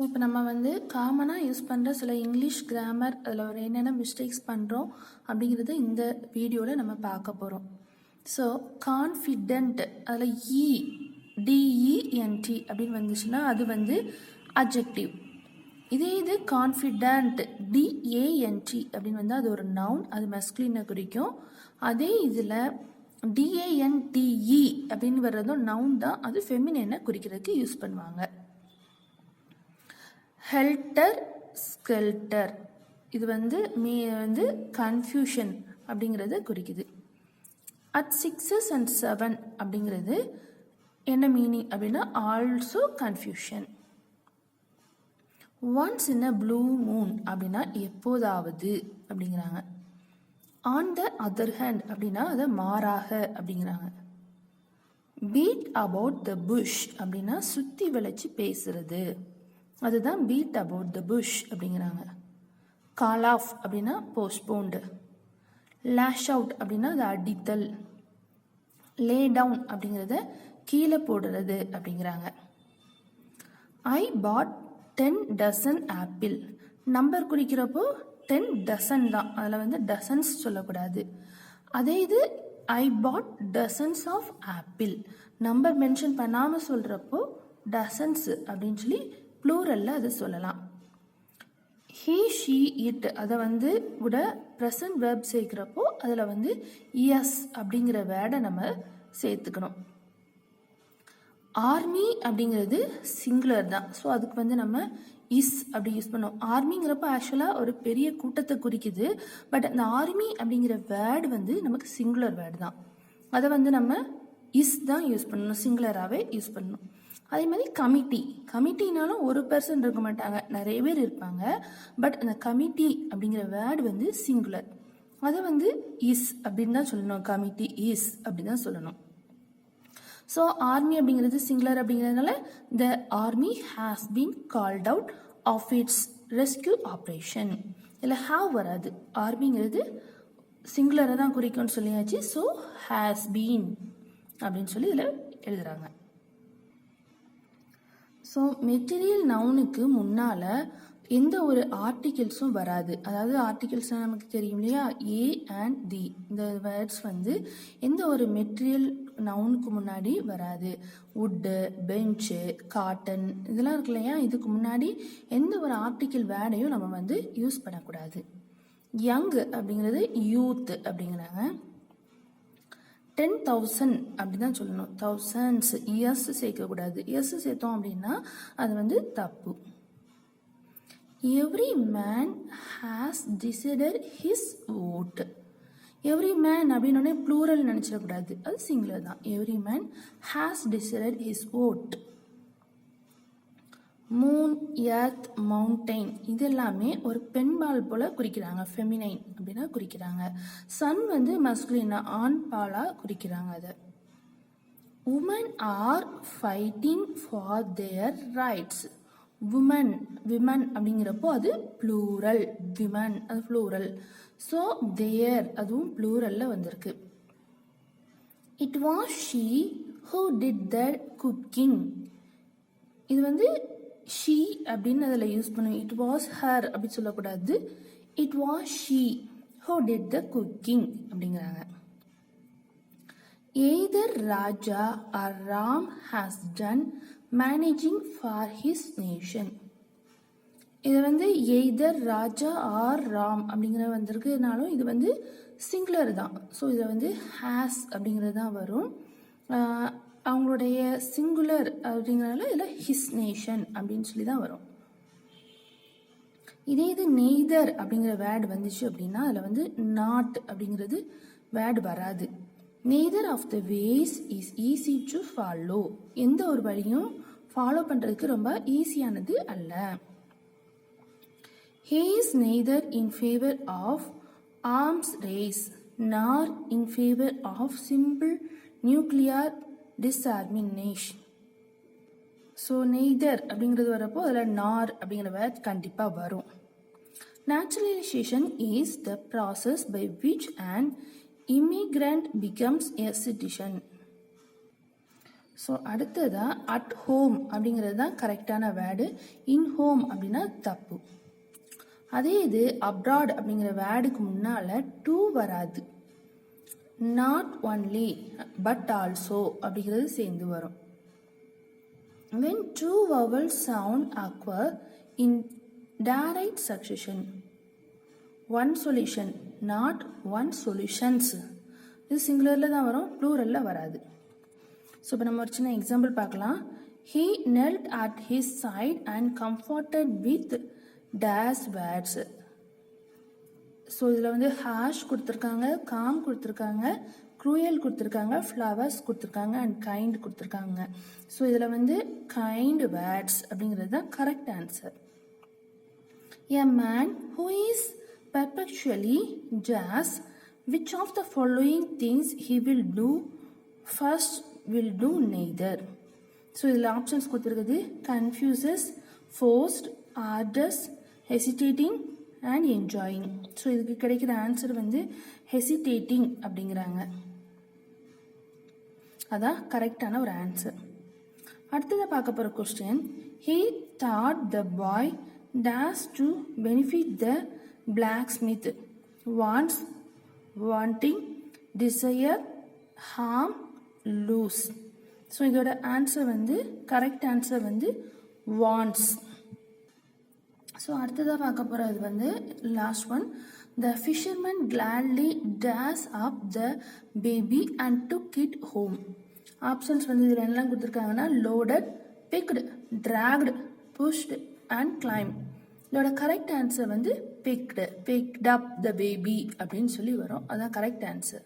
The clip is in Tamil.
ஸோ இப்போ நம்ம வந்து காமனாக யூஸ் பண்ணுற சில இங்கிலீஷ் கிராமர் அதில் ஒரு என்னென்ன மிஸ்டேக்ஸ் பண்ணுறோம் அப்படிங்கிறது இந்த வீடியோவில் நம்ம பார்க்க போகிறோம் ஸோ கான்ஃபிடென்ட் அதில் இ டிஇஎன்டி அப்படின்னு வந்துச்சுன்னா அது வந்து அப்ஜெக்டிவ் இதே இது கான்ஃபிடென்ட் டிஏஎன்டி அப்படின்னு வந்து அது ஒரு நவுன் அது மெஸ்குலினை குறிக்கும். அதே இதில் டிஏஎன்டிஇ அப்படின்னு வர்றதும் நவுன் தான் அது ஃபெமினினை குறிக்கிறதுக்கு யூஸ் பண்ணுவாங்க. ஹெல்டர் ஸ்கெல்டர் இது வந்து மீ வந்து கன்ஃபியூஷன் அப்படிங்கிறத குறிக்குது. அட் சிக்ஸஸ் அண்ட் செவன் அப்படிங்கிறது என்ன மீனிங் அப்படின்னா also confusion once in a blue moon அப்படின்னா எப்போதாவது அப்படிங்கிறாங்க. ஆன் த அதர் ஹேண்ட் அப்படின்னா அதை மாறாக அப்படிங்கிறாங்க. பீட் அபவுட் த புஷ் அப்படின்னா சுற்றி விளைச்சி பேசுறது. அதுதான் பீட் அபவுட் த புஷ் அப்படிங்கிறாங்க. கால் ஆஃப் அப்படின்னா போஸ்ட்போண்டு லேஷ் அவுட் அப்படின்னா அது அடித்தல். லே டவுன் அப்படிங்கிறத கீழே போடுறது அப்படிங்கிறாங்க. I bought ten dozen apple number குறிக்கிறப்போ ten dozen தான். அதில் வந்து டசன்ஸ் சொல்லக்கூடாது. அதே இது I bought dozens of apple number mention பண்ணாமல் சொல்கிறப்போ டசன்ஸ் அப்படின்னு சொல்லி ப்ளூரலில் அது சொல்லலாம். ஹீ ஷீ இட் அதை வந்து கூட ப்ரெசன்ட் வேர்ப் சேர்க்குறப்போ அதில் வந்து எஸ் அப்படிங்கிற வேர்டை நம்ம சேர்த்துக்கணும். ஆர்மி அப்படிங்கிறது சிங்குலர் தான். ஸோ அதுக்கு வந்து நம்ம இஸ் அப்படி யூஸ் பண்ணோம். ஆர்மிங்கிறப்ப ஆக்சுவலாக ஒரு பெரிய கூட்டத்தை குறிக்குது. பட் அந்த ஆர்மி அப்படிங்கிற வேர்டு வந்து நமக்கு சிங்குலர் வேர்டு தான். அதை வந்து நம்ம இஸ் தான் யூஸ் பண்ணணும் சிங்குலராகவே யூஸ் பண்ணணும். அதே மாதிரி கமிட்டி. கமிட்டினாலும் ஒரு பர்சன் இருக்க மாட்டாங்க. நிறைய பேர் இருப்பாங்க. பட் அந்த கமிட்டி அப்படிங்கிற வேர்டு வந்து சிங்குலர் அதை வந்து இஸ் அப்படின்னு தான் சொல்லணும். கமிட்டி இஸ் அப்படின்னு தான் சொல்லணும். ஸோ ஆர்மி அப்படிங்கிறது சிங்குலர் அப்படிங்கிறதுனால the army has been called out of its rescue operation இல்லை ஹாவ் வராது. ஆர்மிங்கிறது சிங்குலரை தான் குறிக்கும்னு சொல்லியாச்சு. ஸோ ஹேஸ் பீன் அப்படின்னு சொல்லி இதில் எழுதுகிறாங்க ஸோ மெட்டீரியல் நவுனுக்கு முன்னால் எந்த ஒரு ஆர்டிகிள்ஸும் வராது. அதாவது ஆர்டிகிள்ஸ்னால் நமக்கு தெரியும் இல்லையா? ஏ அண்ட் தி இந்த வேர்ட்ஸ் வந்து எந்த ஒரு மெட்டீரியல் நவுனுக்கு முன்னாடி வராது. வுட்டு பெஞ்சு காட்டன் இதெல்லாம் இருக்கு இல்லையா? இதுக்கு முன்னாடி எந்த ஒரு ஆர்டிக்கிள் வேர்டையும் நம்ம வந்து யூஸ் பண்ணக்கூடாது. யங் அப்படிங்கிறது யூத் அப்படிங்கிறாங்க. டென் தௌசண்ட் அப்படி தான் சொல்லணும். தௌசண்ட்ஸ் இயர்ஸ் சேர்க்கக்கூடாது. இயர்ஸ் சேர்த்தோம் அப்படின்னா அது வந்து தப்பு. Every man has decided his vote every man அப்படின்னோடனே ப்ளூரல் நினச்சிடக்கூடாது. அது சிங்குலர் தான். Every man has decided his vote moon earth mountain இது எல்லாமே ஒரு பெண்பால் போல குறிக்கிறாங்க. ஃபெமினைன் அப்படின்னா குறிக்கிறாங்க. சன் வந்து மஸ்குலினா ஆண் பாலா குறிக்கிறாங்க அதை. Woman are fighting for their rights woman women அப்படிங்கிறப்போ அது ப்ளூரல் விமன் அது ப்ளூரல் ஸோ தேர் அதுவும் ப்ளூரலில் வந்திருக்கு. It was she who did the cooking இது வந்து ஷீ அப்படின்னு அதில் யூஸ் பண்ணுவோம் இட் வாஸ் ஹர் அப்படின்னு சொல்லக்கூடாது. It was she who did the cooking அப்படிங்கிறாங்க. Either Raja or Ram has done managing for his nation இது வந்து எய்தர் ராஜா ஆர் ராம் அப்படிங்கிற வந்திருக்குனாலும் இது வந்து சிங்குலர் தான். ஸோ இதில் வந்து ஹேஸ் அப்படிங்கிறது தான் வரும். அவங்களுடைய சிங்குலர் அப்படிங்கிறனால இதில் ஹிஸ் நேஷன் அப்படின்னு சொல்லி தான் வரும். இதே இது நெய்தர் அப்படிங்கிற வேர்டு வந்துச்சு அப்படின்னா அதில் வந்து நாட் அப்படிங்கிறது வேர்டு வராது. Neither of the ways is easy to follow எந்த ஒரு வழியும் ஃபாலோ பண்ணுறதுக்கு ரொம்ப ஈஸியானது அல்ல. He is neither in favour of arms race nor in favour of simple nuclear disarmament so neither அப்படிங்கிறது வரப்போ அதில் நார் அப்படிங்கிற வேர்ட் கண்டிப்பாக வரும். Naturalisation is the process by which and immigrant becomes a citizen. So அடுத்ததாக அட் ஹோம் அப்படிங்கிறது தான் கரெக்டான வேர்டு இன் ஹோம் அப்படின்னா தப்பு. அதே இது அப்ராட் அப்படிங்கிற வேர்டுக்கு முன்னால் டூ வராது. நாட் ஒன்லி பட் ஆல்சோ அப்படிங்கிறது சேர்ந்து வரும். When two vowel sound occur in direct succession one solution not one solutions இது சிங்குலரில் தான் வரும் ப்ளூரலில் வராது. ஸோ இப்போ நம்ம ஒரு சின்ன எக்ஸாம்பிள் பார்க்கலாம். He knelt at his side and comforted with dash words so இதில் வந்து ஹேஷ் கொடுத்துருக்காங்க காம் கொடுத்துருக்காங்க க்ரூயல் கொடுத்துருக்காங்க ஃப்ளவர்ஸ் கொடுத்துருக்காங்க அண்ட் கைண்ட் கொடுத்துருக்காங்க. ஸோ இதில் வந்து கைண்ட் வேர்ட்ஸ் அப்படிங்கிறது தான் correct answer a man who is perpetually dash which of the following things he will do first will do neither so இதில் ஆப்ஷன்ஸ் கொடுத்துருக்குது confuses forced orders hesitating and enjoying so இதுக்கு கிடைக்கிற ஆன்சர் வந்து ஹெசிடேட்டிங் அப்படிங்கிறாங்க. அதான் கரெக்டான ஒரு ஆன்சர் அடுத்ததை பார்க்க போகிற question he thought the boy days to benefit the blacksmith wants wanting desire harm lose so இதோட ஆன்சர் வந்து கரெக்ட் ஆன்சர் வந்து வாண்ட்ஸ் ஸோ அடுத்ததாக பார்க்க போகிறது வந்து last one the fisherman gladly takes up the baby and took it home options வந்து இதில் என்னெல்லாம் கொடுத்துருக்காங்கன்னா loaded picked tracked pushed and claim இதோட கரெக்ட் ஆன்சர் வந்து picked picked up the baby அப்படின்னு சொல்லி வரும். அதான் கரெக்ட் ஆன்சர்